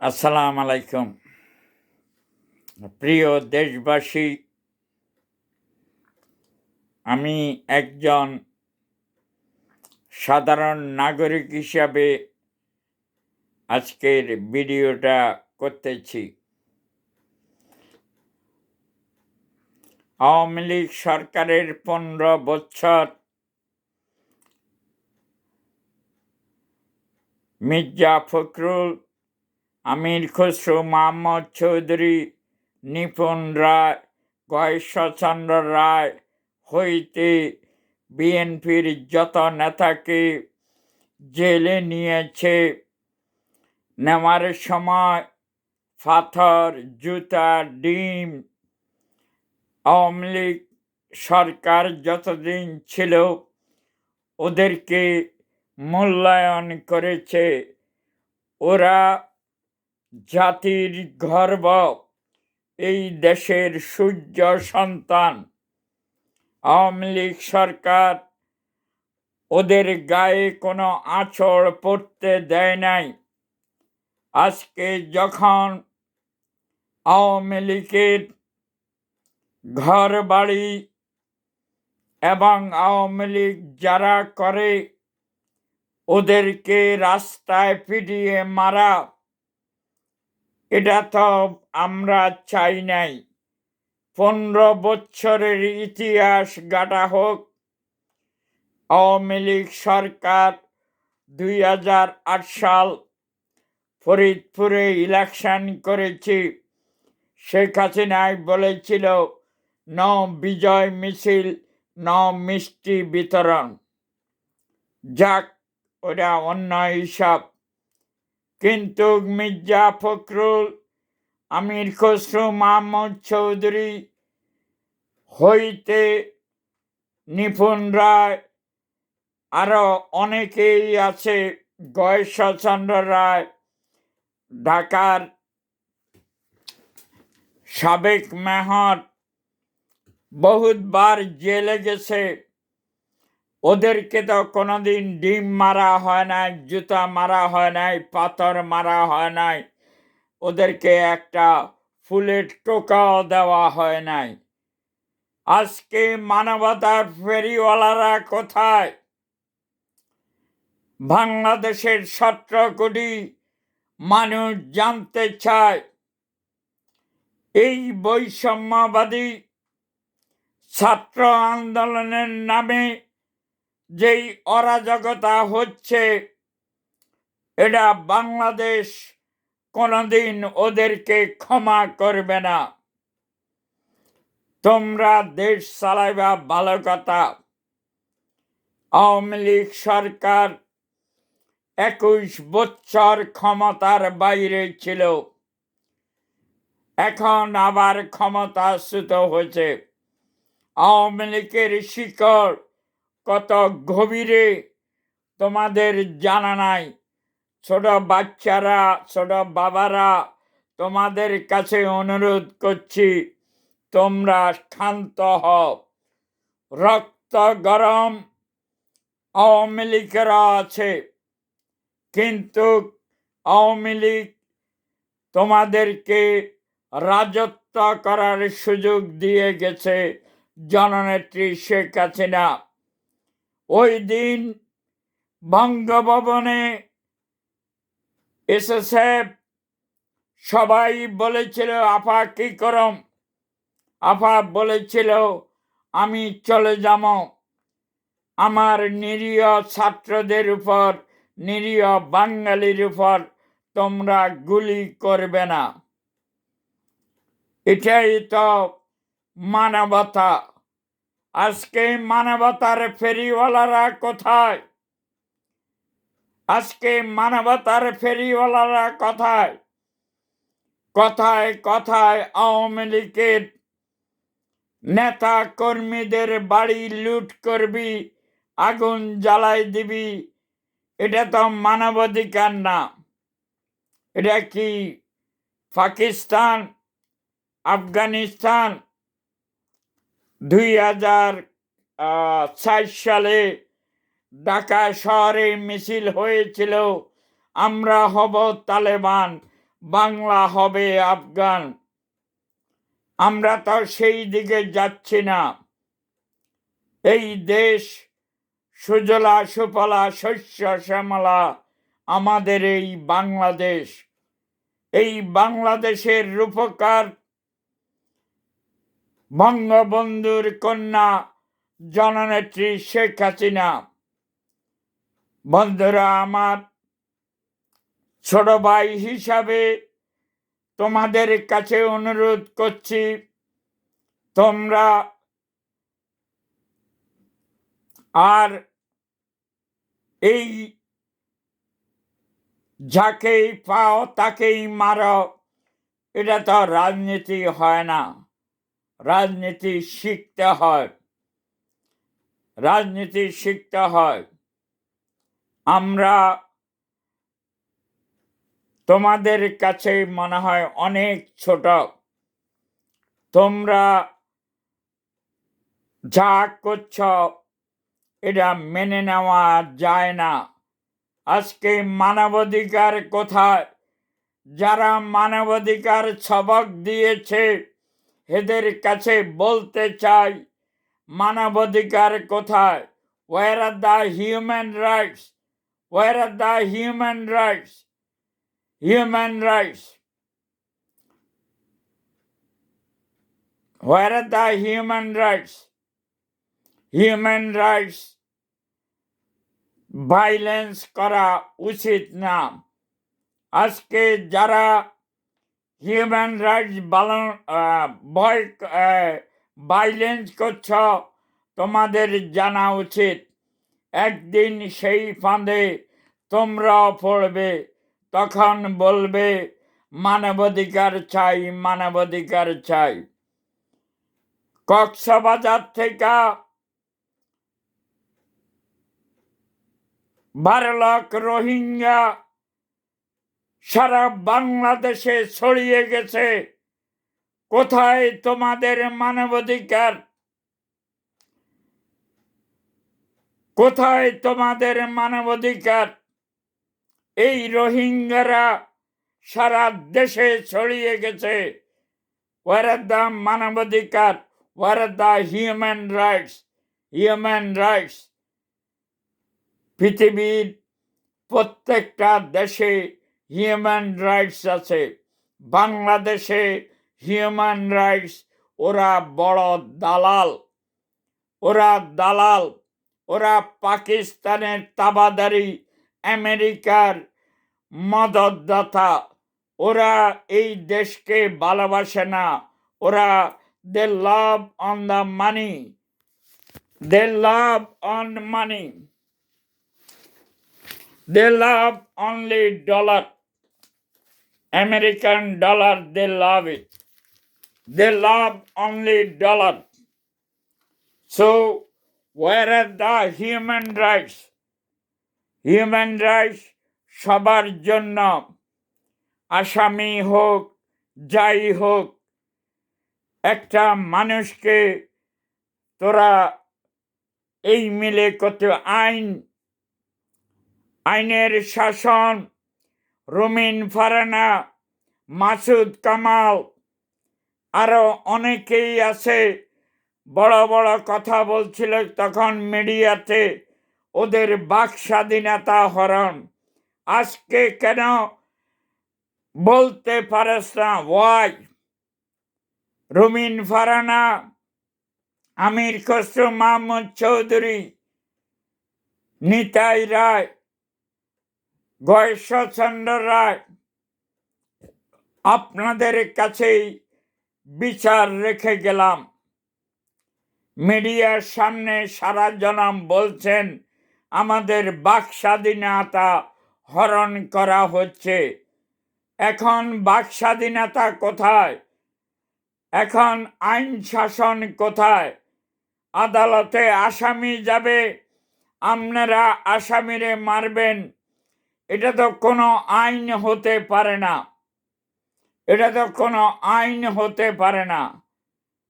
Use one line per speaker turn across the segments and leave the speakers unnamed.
আসসালাম আলাইকুম প্রিয় দেশবাসী, আমি একজন সাধারণ নাগরিক হিসাবে আজকের ভিডিওটা করতেছি। আওয়ামী লীগ সরকারের পনেরো বছর মির্জা ফখরুল আমির খসরু মোহাম্মদ চৌধুরী, নিপুণ রায়, গয়েশ্বরচন্দ্র রায়, হইতে, বিএনপির যত নেতাকে জেলে নিয়েছে। নেওয়ার সময় পাথর, জুতা, ডিম, আওয়ামী লীগ সরকার যতদিন ছিল ওদেরকে মূল্যায়ন করেছে, ওরা জাতির গর্ব, এই দেশের সূর্য সন্তান। আওয়ামী লীগ সরকার ওদের গায়ে কোনো আঁচড় পড়তে দেয় নাই। আজকে যখন আওয়ামী লীগের ঘর বাড়ি এবং আওয়ামী লীগ যারা করে, ওদেরকে রাস্তায় পিটিয়ে মারা এটা তো আমরা চাই নাই। পনেরো বছরের ইতিহাস গাটা হোক। আওয়ামী লীগ সরকার দুই হাজার আট সাল ফরিদপুরে ইলেকশন করেছি। শেখ হাসিনাই বলেছিল, ন বিজয় মিছিল, ন মিষ্টি বিতরণ। যাক, ওটা অন্য হিসাব। কিন্তু মির্জা ফখরুল, আমির খসরু মাহমুদ চৌধুরী হইতে নিপুণ রায় আরও অনেকেই আছে, গয়েশ্বরচন্দ্র রায়, ঢাকার সাবেক মেহর বহুতবার জেলে গেছে। ওদেরকে তো কোনোদিন ডিম মারা হয় নাই, জুতা মারা হয় নাই, পাথর মারা হয় নাই। ওদেরকে একটা ফুলের টোকাও দেওয়া হয় নাই। আজকে মানবতার ফেরিওয়ালারা কোথায়? বাংলাদেশের সতেরো কোটি মানুষ জানতে চায়, এই বৈষম্যবাদী ছাত্র আন্দোলনের নামে যেই অরাজকতা হচ্ছে, এটা বাংলাদেশ কোনোদিন ওদেরকে ক্ষমা করবে না। তোমরা দেশ চালাইবা, ভালো কথা। আওয়ামী লীগ সরকার একুশ বছর ক্ষমতার বাইরে ছিল। এখন আবার ক্ষমতাচ্যুত হয়েছে। আওয়ামী লীগের শিকড় কত গভীরে তোমাদের জানা নাই। ছোট বাচ্চারা, ছোট বাবারা তোমাদের কাছে অনুরোধ করছি, তোমরা শান্ত হও। রক্ত গরম আওয়ামী লীগেরা আছে, কিন্তু আওয়ামী লীগ তোমাদেরকে রাজত্ব করার সুযোগ দিয়ে গেছে জননেত্রী শেখ হাসিনা। ওই দিন বঙ্গভবনে এসেছে, সবাই বলেছিল, আফা, কি করম? আফা বলেছিল, আমি চলে যাব। আমার নিরীহ ছাত্রদের উপর, নিরীহ বাঙালির উপর তোমরা গুলি করবে না। এটাই তো মানবতা। আজকে মানবতার ফেরিওয়ালারা কোথায়? আজকে মানবতার ফেরিওয়ালারা কোথায়? কথায় কথায় আওয়ামী লীগের নেতা কর্মীদের বাড়ি লুট করবি, আগুন জ্বালাই দিবি? এটা তো মানবাধিকার না। এটা কি পাকিস্তান, আফগানিস্তান দুই হাজার ষাট সালে ঢাকা শহরে মিছিল হয়েছিল, আমরা হব তালেবান, বাংলা হবে আফগান। আমরা তো সেই দিকে যাচ্ছি না। এই দেশ সুজলা সুফলা শস্য শ্যামলা, আমাদের এই বাংলাদেশ। এই বাংলাদেশের রূপকার বঙ্গবন্ধুর কন্যা জননেত্রী শেখ হাসিনা। বন্ধুরা, আমার ছোট ভাই হিসাবে তোমাদের কাছে অনুরোধ করছি, তোমরা আর এই যাকেই পাও তাকেই মারো, এটা তো রাজনীতি হয় না। রাজনীতি শিখতে হয়। রাজনীতি শিখতে হয়। আমরা তোমাদের কাছে মনে হয় অনেক ছোট। তোমরা যা করছ, এটা মেনে নেওয়া যায় না। আজকে মানবাধিকার কোথায়? যারা মানবাধিকার সবক দিয়েছে এদের কাছে বলতে চাই, মানবাধিকার কোথায়? Where are the human rights where are the human rights human rights Where are the human rights? Human rights. Violence করা উচিত না। আজকে যারা হিউম্যান রাইটস বালন ভয় ভাইলেন্স করছ, তোমাদের জানা উচিত। একদিন সেই ফাঁদে তোমরাও পড়বে, তখন বলবে, মানবাধিকার চাই মানবাধিকার চাই। কক্সবাজার থেকে বারো লাখ রোহিঙ্গা সারা বাংলাদেশে ছড়িয়ে গেছে। কোথায় তোমাদের মানবাধিকার? কোথায় তোমাদের মানবাধিকার? এই রোহিঙ্গারা সারা দেশে ছড়িয়ে গেছে। ওয়ার দ্য মানবাধিকার, where the human rights human rights. পৃথিবীর প্রত্যেকটা দেশে হিউম্যান রাইটস আছে। বাংলাদেশে হিউম্যান রাইটস ওরা বড় দালাল। ওরা দালাল। ওরা পাকিস্তানের তাবাদারি, আমেরিকার মদতদাতা। ওরা এই দেশকে ভালোবাসে না। ওরা they love on the money they love on money they love only dollar American dollar they love it they love only dollar so where are the human rights human rights সবার জন্য। আসামি হোক, যাই হোক, একটা মানুষকে তোরা এই মিলে কত আইন, আইনের শাসন রুমিন ফারানা, মাসুদ কামাল, আরও অনেকেই আছে। বড় বড় কথা বলছিল তখন মিডিয়াতে ওদের বাক স্বাধীনতা হরণ। আজকে কেন বলতে পারেস না ওয়াই রুমিন ফারানা, আমির খসরু মাহমুদ চৌধুরী, নিতাই রায় গয়েশ্বরচন্দ্র রায়, আপনাদের কাছেই বিচার রেখে গেলাম। মিডিয়ার সামনে সারা জনাম বলছেন, আমাদের বাক স্বাধীনতা হরণ করা হচ্ছে। এখন বাক স্বাধীনতা কোথায়? এখন আইন শাসন কোথায়? আদালতে আসামি যাবে, আপনারা আসামিরে মারবেন এটা তো কোনো আইন হতে পারে না। এটা তো কোনো আইন হতে পারে না।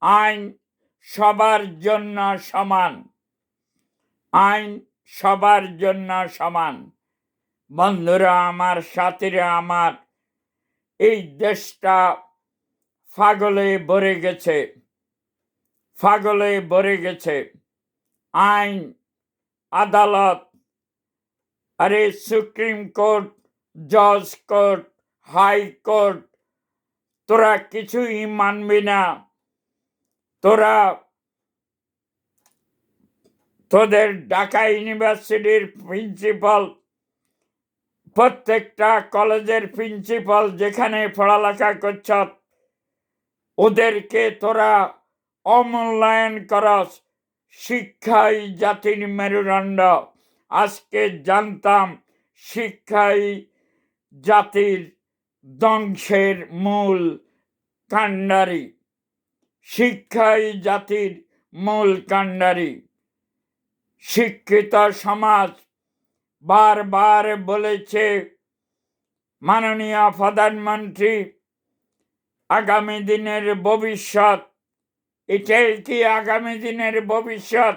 আইন সবার জন্য সমান। আইন সবার জন্য সমান। বন্ধুরা আমার, সাথীরা আমার, এই দেশটা ফাগলে ভরে গেছে। ফাগলে ভরে গেছে। আইন, আদালত আরে সুপ্রিম কোর্ট, জজ কোর্ট, হাই কোর্ট, তোরা কিছুই মানবি না। তোরা তোদের ঢাকা ইউনিভার্সিটির প্রিন্সিপাল, প্রত্যেকটা কলেজের প্রিন্সিপাল যেখানে পড়ালেখা করছ, ওদেরকে তোরা অমূল্যায়ন করস। শিক্ষাই জাতির মেরুদণ্ড। আজকে জানতাম শিক্ষাই জাতির ধ্বংসের মূল কাণ্ডারি শিক্ষাই জাতির মূল কাণ্ডারি শিক্ষিত সমাজ বারবার বলেছে, মাননীয় প্রধানমন্ত্রী, আগামী দিনের ভবিষ্যৎ, এটাই কি আগামী দিনের ভবিষ্যৎ?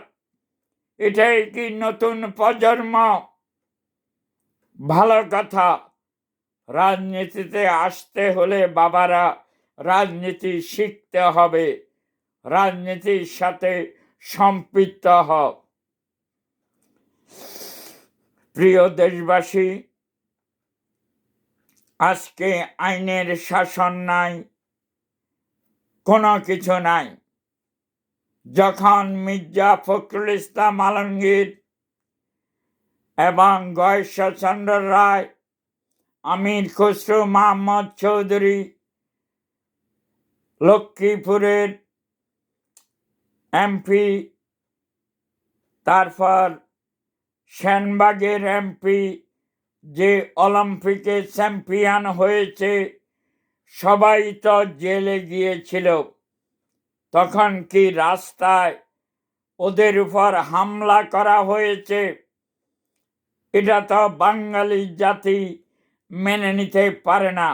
এটাই কি নতুন প্রজন্ম? ভালো কথা। রাজনীতিতে আসতে হলে বাবারা রাজনীতি শিখতে হবে। রাজনীতির সাথে সম্পৃক্ত হও। প্রিয় দেশবাসী, আজকে আইনের শাসন নাই, কোনো কিছু নাই। যখন মির্জা ফখরুল ইসলাম আলমগীর এবং গয়েশ্বরচন্দ্র রায়, আমির খসরু মাহমদ চৌধুরী, লক্ষ্মীপুরের এমপি, তারপর সেনবাগের এমপি, যে অলিম্পিকে চ্যাম্পিয়ন হয়েছে, সবাই তো জেলে গিয়েছিল। তখন কি রাস্তায় ওদের উপর হামলা করা হয়েছে? এটা তো বাঙালি জাতি মেনে নিতে পারে না।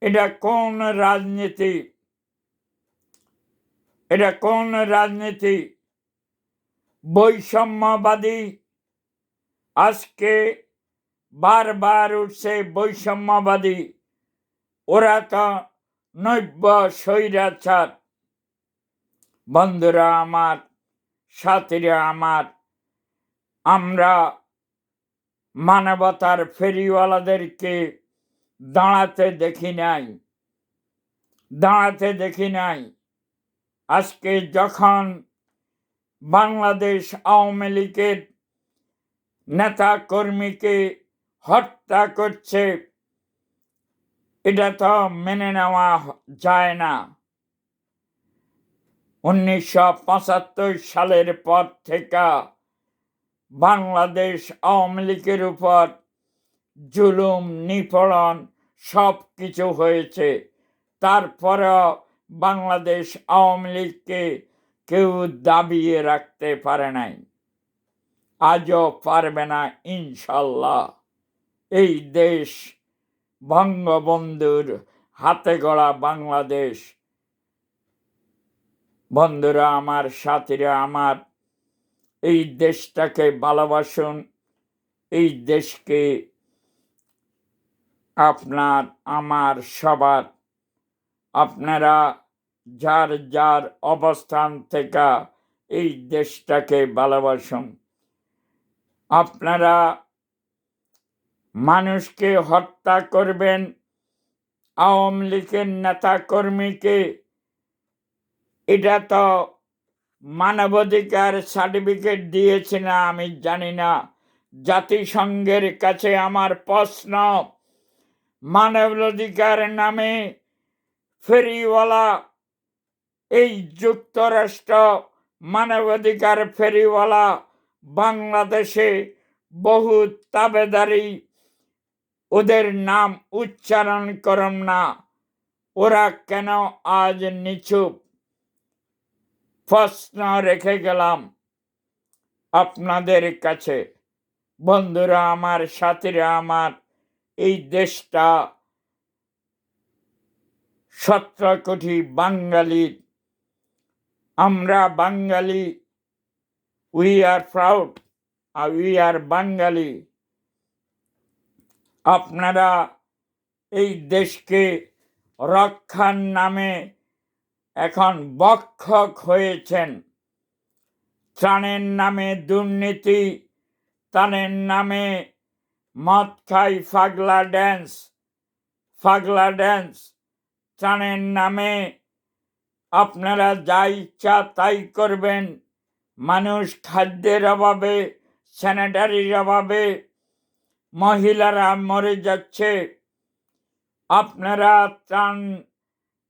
এটা কোন রাজনীতি? এটা কোন রাজনীতি? বৈষম্যবাদী? আজকে বারবার উঠছে বৈষম্যবাদী। ওরা তো নৈব্য স্বৈরাচার। বন্ধুরা আমার, সাথীরা আমার, আমরা মানবতার ফেরিওয়ালাদেরকে দাঁড়াতে দেখি নাই, দাঁড়াতে দেখি নাই। আজকে যখন বাংলাদেশ আওয়ামী লীগের নেতা কর্মীকে হত্যা করছে, এটা তো মেনে নেওয়া যায় না। উনিশশো পঁচাত্তর সালের পর থেকে বাংলাদেশ আওয়ামী লীগের উপর জুলুম, নিপীড়ন সব কিছু হয়েছে। তারপরেও বাংলাদেশ আওয়ামী লীগকে কেউ দাবিয়ে রাখতে পারে নাই। আজও পারবে না, ইনশাল্লাহ। এই দেশ বঙ্গবন্ধুর হাতে গড়া বাংলাদেশ বন্ধুরা আমার, সাথীরা আমার, এই দেশটাকে ভালোবাসুন, এই দেশকে আপনার, আমার, সবার, আপনারা যার যার অবস্থান থেকে এই দেশটাকে ভালোবাসুন। আপনারা মানুষকে হত্যা করবেন, আওয়ামী লীগের নেতা কর্মীকে এটা তো মানবাধিকার সার্টিফিকেট দিয়েছে না, আমি জানি না। জাতিসংঘের কাছে আমার প্রশ্ন, মানবাধিকার নামে ফেরিওয়ালা, এই যুক্তরাষ্ট্র মানবাধিকার ফেরিওয়ালা বাংলাদেশে বহু তাবেদারি, ওদের নাম উচ্চারণ করম না। ওরা কেন আজ নিচুপ? প্রশ্ন রেখে গেলাম। আপনাদের কাছে। বন্ধুরা আমার, সাথীরা আমার, এই দেশটা সতেরো কোটি বাঙালির আমরা Bangali. We are proud are we are Bangali. আপনারা এই দেশকে রক্ষার নামে এখন বক্ষক হয়েছেন। ত্রাণের নামে দুর্নীতি ত্রাণের নামে মদ খাই, ফাগলা ড্যান্স ফাগলা ড্যান্স। ত্রাণের নামে আপনারা যা ইচ্ছা তাই করবেন, মানুষ খাদ্যের অভাবে, স্যানিটারির অভাবে, মহিলারা মরে যাচ্ছে। আপনারা ত্রাণ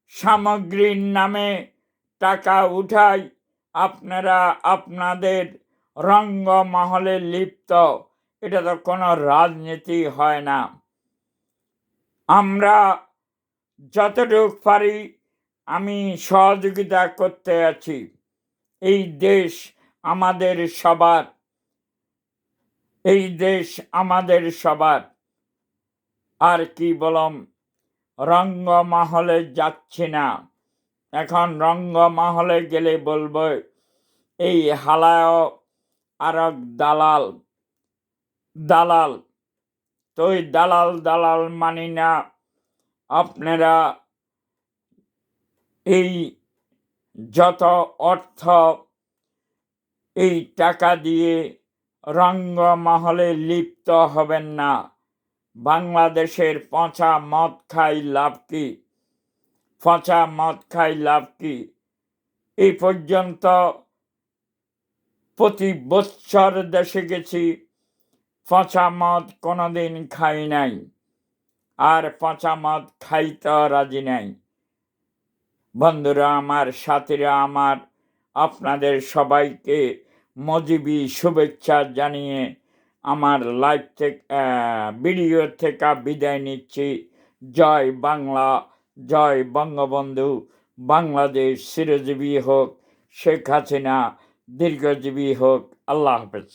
সামগ্রীর নামে টাকা উঠাই আপনারা আপনাদের রঙ্গমহলে লিপ্ত। এটা তো কোনো রাজনীতি হয় না। আমরা যতটুক পারি আমি সহযোগিতা করতে আছি। এই দেশ আমাদের সবার। এই দেশ আমাদের সবার। আর কি বলম? রঙ্গমহলে যাচ্ছি না। এখন রঙ্গমহলে গেলে বলব, এই হালায় আরক দালাল দালাল, তো ওই দালাল দালাল মানি না। আপনারা এই যত অর্থ, এই টাকা দিয়ে রঙ্গমহলে লিপ্ত হবেন না। বাংলাদেশের পচা মদ খাই লাভ কি? পচা মদ খাই লাভ কি? এই পর্যন্ত প্রতি বৎসর দেশে গেছি, পচা মদ কোনোদিন খাই নাই। আর পচা মদ খাইতে রাজি নাই। বন্ধুরা, আমার সাথীরা, আমার আপনাদের সবাইকে মজিবি শুভেচ্ছা জানিয়ে আমার লাইভ থেকে ভিডিও থেকে বিদায় নিচ্ছি। জয় বাংলা, জয় বঙ্গবন্ধু। বাংলাদেশ চিরজীবী হোক, শেখ হাসিনা দীর্ঘজীবী হোক। আল্লাহ হাফেজ।